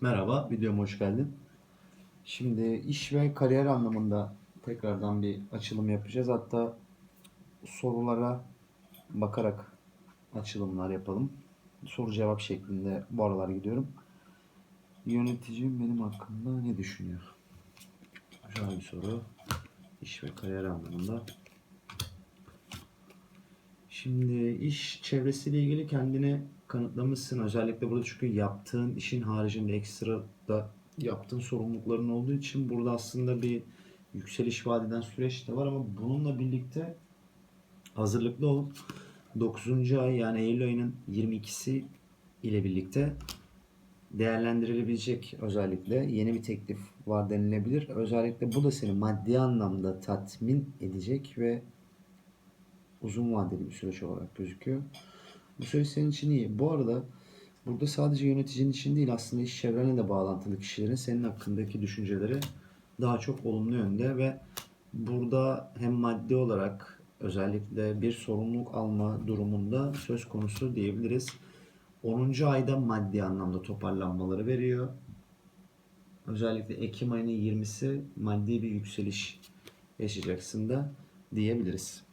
Merhaba, videoma hoş geldin. Şimdi iş ve kariyer anlamında tekrardan bir açılım yapacağız. Hatta sorulara bakarak açılımlar yapalım. Soru cevap şeklinde bu aralar gidiyorum. Yöneticim benim hakkımda ne düşünüyor? Güzel bir soru. İş ve kariyer anlamında. Şimdi iş çevresiyle ilgili kendini kanıtlamışsın. Özellikle burada çünkü yaptığın işin haricinde ekstra da yaptığın sorumlulukların olduğu için burada aslında bir yükseliş vaat eden süreç de var ama bununla birlikte hazırlıklı ol. 9. ay yani Eylül ayının 22'si ile birlikte değerlendirilebilecek özellikle yeni bir teklif var denilebilir. Özellikle bu da seni maddi anlamda tatmin edecek ve uzun vadeli bir süreç olarak gözüküyor. Bu süreç senin için iyi. Bu arada burada sadece yöneticinin için değil aslında iş çevrenle de bağlantılı kişilerin senin hakkındaki düşünceleri daha çok olumlu yönde ve burada hem maddi olarak özellikle bir sorumluluk alma durumunda söz konusu diyebiliriz. 10. ayda maddi anlamda toparlanmaları veriyor. Özellikle Ekim ayının 20'si maddi bir yükseliş yaşayacaksın da diyebiliriz.